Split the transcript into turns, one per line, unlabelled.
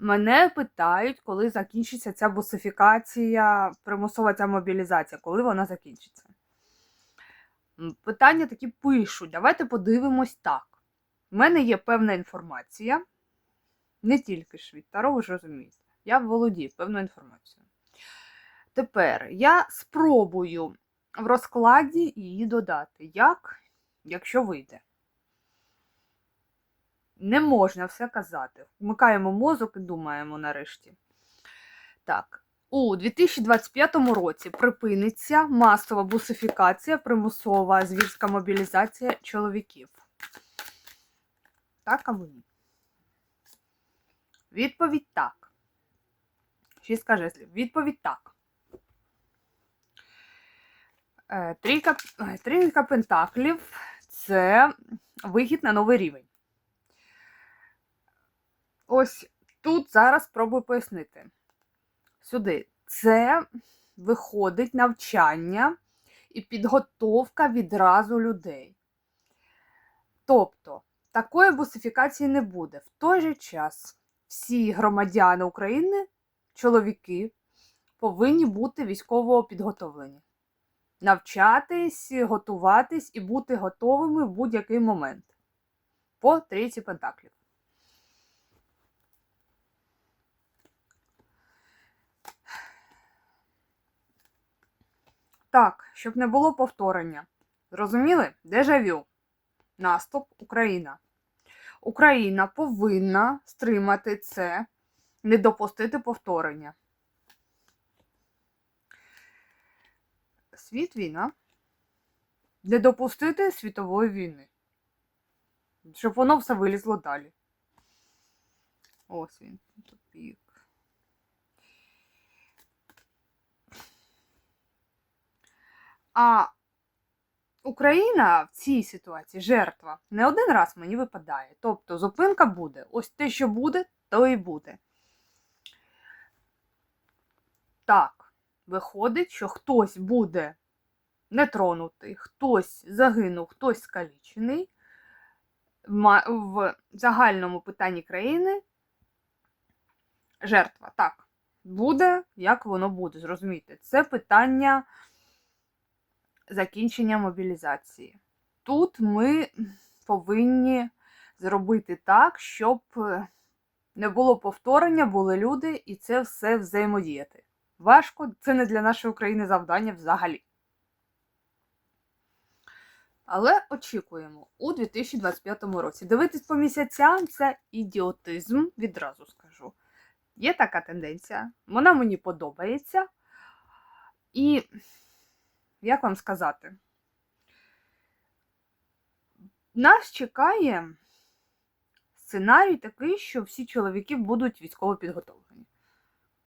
Мене питають, коли закінчиться ця бусифікація, примусова ця мобілізація, коли вона закінчиться. Питання такі пишуть. Давайте подивимось так. У мене є певна інформація, не тільки Таро, ви ж розумієте. Я володію певною інформацією. Тепер я спробую в розкладі її додати. Як, якщо вийде. Не можна все казати. Вмикаємо мозок і думаємо нарешті. Так, у 2025 році припиниться масова бусифікація, примусова звірська мобілізація чоловіків. Так або ні? Відповідь так. Шість жезлів. Відповідь так. Е, Трійка, е, трійка пентаклів це вихід на новий рівень. Ось тут зараз спробую пояснити. Сюди. Це виходить навчання і підготовка відразу людей. Тобто, такої бусифікації не буде. В той же час всі громадяни України, чоловіки, повинні бути військово підготовлені. Навчатись, готуватись і бути готовими в будь-який момент. По трійці пентаклів. Так, щоб не було повторення. Зрозуміли? Дежавю. Наступ Україна. Україна повинна стримати це, не допустити повторення. Світ війна. Не допустити світової війни. Щоб воно все вилізло далі. Ось він. Тупік. А Україна в цій ситуації жертва не один раз мені випадає. Тобто зупинка буде. Ось те, що буде, то і буде. Так, виходить, що хтось буде нетронутий, хтось загинув, хтось скалічений. В загальному питанні країни жертва. Так, буде, як воно буде, зрозумійте. Це питання закінчення мобілізації. Тут ми повинні зробити так, щоб е, не було повторення, були люди, і це все взаємодіяти. Важко, це не для нашої України завдання взагалі. Але очікуємо у 2025 році. Дивитись по місяцям це ідіотизм, відразу скажу. Є така тенденція, вона мені подобається. І як вам сказати? Нас чекає сценарій такий, що всі чоловіки будуть військово підготовлені.